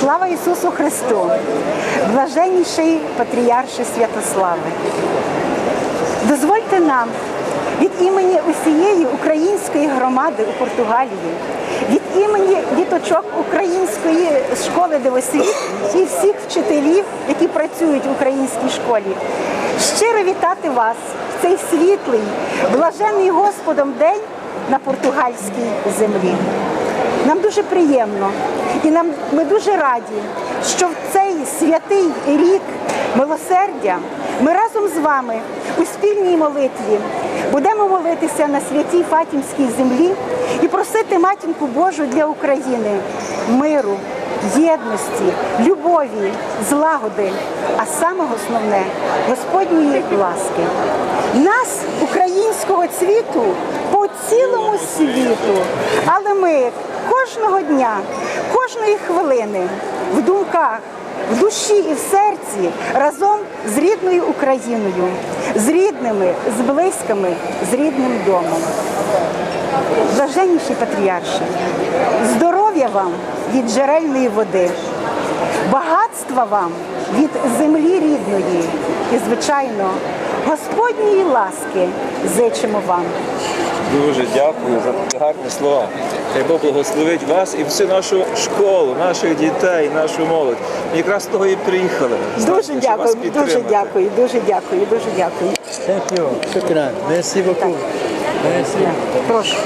Слава Ісусу Христу, блаженніший патріарший Святослави. Дозвольте нам від імені усієї української громади у Португалії, від імені діточок української школи дивосвіт і всіх вчителів, які працюють в українській школі, щиро вітати вас в цей світлий, блажений Господом день на португальській землі. Нам дуже приємно і нам ми дуже раді, що в цей святий рік милосердя ми разом з вами у спільній молитві будемо молитися на святій Фатімській землі і просити матінку Божу для України миру, єдності, любові, злагоди, а саме основне Господньої ласки. Нас, українського цвіту, цілому світу, але ми кожного дня, кожної хвилини в думках, в душі і в серці разом з рідною Україною, з рідними, з близькими, з рідним домом. Блаженніші патріарші, здоров'я вам від джерельної води, багатства вам від землі рідної і, звичайно, Господньої ласки зичимо вам. Дуже дякую за гарні слова. Хай Бог благословить вас і всю нашу школу, наших дітей, нашу молодь. Ми якраз з того і приїхали. Дуже дякую, дуже дякую, дуже дякую, дуже дякую. Merci. Прошу.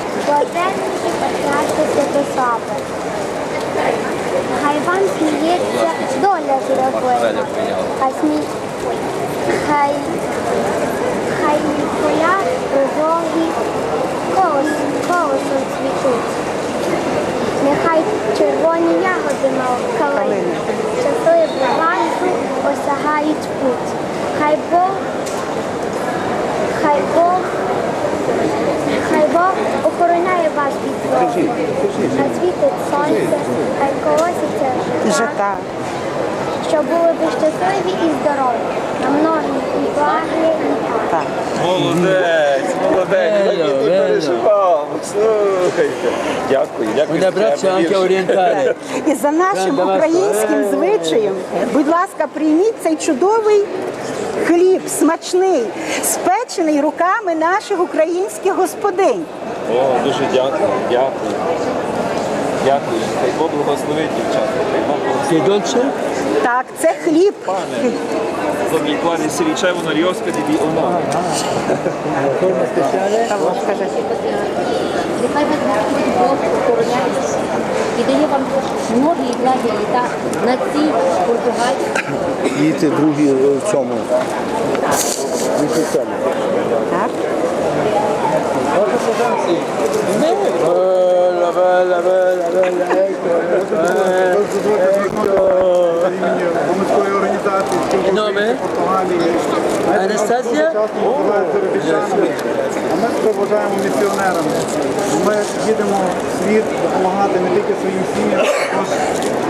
Хай вам сміється доля смі... Хай... Поля колос... колосом цвітуть. Нехай червоні ягоди на калині. Часи балансу осягають путь. Хай Бог Хай Бог, хай Бог охороняє вас від. Хай світить сонце, хай колоситься жита, щоб були ви щасливі і здорові, на многі і благі. Так. Молодець, молодець. Я Bello, не переживав. Слухайте. Дякую, дякую. Anche вірші. orientale. І за нашим Давай, українським звичаєм, будь ласка, прийміть цей чудовий хліб, смачний, спечений руками наших українських господинь. О, дуже дякую, дякую. Дякую. Хай Бог благословить дівчата. Хай Бог благословить. Так, це хліб. Пане, добрі клані si ricevono gli ospiti di onore. Una forma speciale? Нехай вас Господь Бог охороняє і дає вам многі і благі літа на цій Португалії. Діти другі в цьому. Так. Bella, bella, bella, bella. Громадської організації «Спілка Il Португалії. Заробітчанами, а ми себе вважаємо місіонерами. Ми їдемо в світ допомагати не тільки своїм сім'ям, а також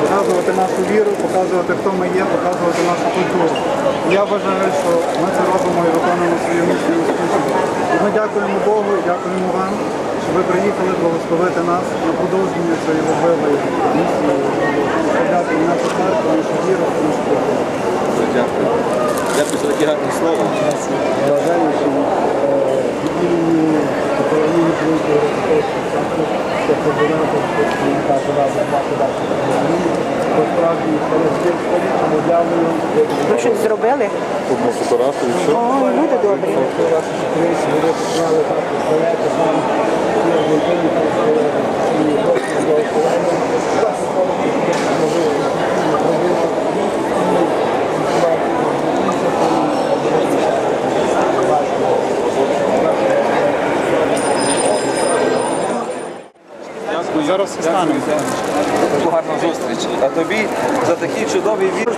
показувати нашу віру, показувати, хто ми є, показувати нашу культуру. Я вважаю, що ми це робимо і виконуємо свою місію успішно. Ми дякуємо Богу, і дякуємо вам, що ви приїхали благословити нас на продовження цієї важливої місії, представляти нашу церкву, нашу віру, нашу культуру. Дякую. Дякую від імені що разом дяволу. Ви щось зробили? Одну фотографію, що? О, люди добрі. Ви починали так представляти нам Дякую. Зараз за таку гарну зустріч. А тобі за такі чудові вірші.